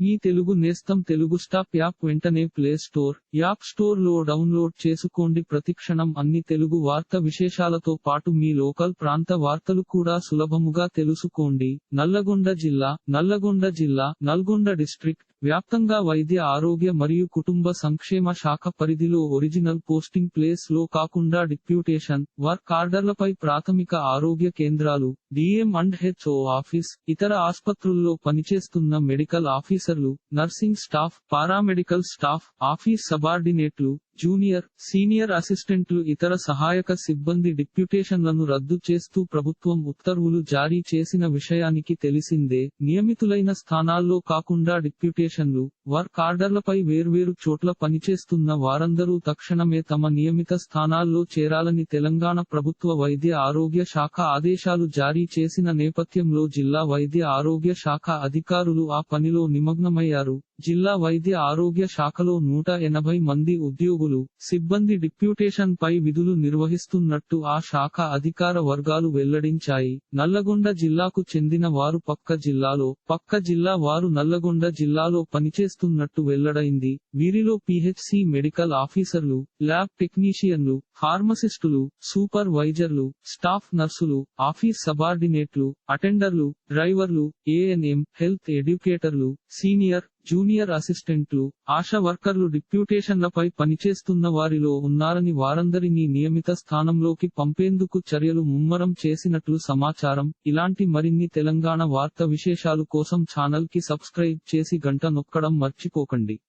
మీ తెలుగు నేస్తం Telugu stop app వెంటనే play store app స్టోర్లో డౌన్లోడ్ చేసుకోండి. ప్రతిక్షణం అన్ని తెలుగు వార్త విశేషాలతో పాటు మీ లోకల్ ప్రాంత వార్తలు కూడా సులభముగా తెలుసుకోండి. నల్లగొండ జిల్లా నల్లగొండ జిల్లా నల్గొండ డిస్ట్రిక్ట్ వ్యాప్తంగా వైద్య ఆరోగ్య మరియు కుటుంబ సంక్షేమ శాఖ పరిధిలో ఒరిజినల్ పోస్టింగ్ ప్లేస్లో కాకుండా డిప్యూటేషన్ వర్క్ ఆర్డర్లపై ప్రాథమిక ఆరోగ్య కేంద్రాలు డిఎం అండ్ హెచ్ఓ ఆఫీస్ ఇతర ఆసుపత్రుల్లో పనిచేస్తున్న మెడికల్ ఆఫీసర్లు nursing staff paramedical staff office సబార్డినేట్లు junior senior అసిస్టెంట్లు ఇతర సహాయక సిబ్బంది డిప్యూటేషన్లను రద్దు చేస్తూ ప్రభుత్వం ఉత్తర్వులు జారీ చేసిన విషయానికి తెలిసిందే. నియమితులైన స్థానాల్లో కాకుండా డిప్యూటేషన్లు వర్క్ ఆర్డర్లపై వేర్వేరు చోట్ల పనిచేస్తున్న వారందరూ తక్షణమే తమ నియమిత స్థానాల్లో చేరాలని తెలంగాణ ప్రభుత్వ వైద్య ఆరోగ్య శాఖ ఆదేశాలు జారీ చేసిన నేపథ్యంలో జిల్లా వైద్య ఆరోగ్య శాఖ అధికారులు ఆ పనిలో నిమగ్నమయ్యారు. జిల్లా వైద్య ఆరోగ్య శాఖలో నూట ఎనభై మంది ఉద్యోగులు సిబ్బంది డిప్యూటేషన్ పై విధులు నిర్వహిస్తున్నట్టు ఆ శాఖ అధికార వర్గాలు వెల్లడించాయి. నల్లగొండ జిల్లాకు చెందిన వారు పక్క జిల్లాలో పక్క జిల్లా వారు నల్లగొండ జిల్లాలో పనిచేస్తున్నట్టు వెల్లడైంది. వీరిలో పిహెచ్సి మెడికల్ ఆఫీసర్లు ల్యాబ్ టెక్నీషియన్లు ఫార్మసిస్టులు సూపర్వైజర్లు స్టాఫ్ నర్సులు ఆఫీస్ సబార్డినేట్లు అటెండర్లు డ్రైవర్లు ఏఎన్ఎం హెల్త్ ఎడ్యుకేటర్లు సీనియర్ జూనియర్ అసిస్టెంట్లు ఆశా వర్కర్లు డిప్యూటేషన్లపై పనిచేస్తున్న వారిలో ఉన్నారని వారందరినీ నియమిత స్థానంలోకి పంపేందుకు చర్యలు ముమ్మరం చేసినట్లు సమాచారం. ఇలాంటి మరిన్ని తెలంగాణ వార్త విశేషాలు కోసం ఛానల్కి సబ్స్క్రైబ్ చేసి గంట నొక్కడం మర్చిపోకండి.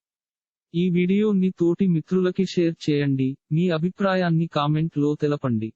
ఈ వీడియోని తోటి మిత్రులకి షేర్ చేయండి. మీ అభిప్రాయాన్ని కామెంట్లో తెలపండి.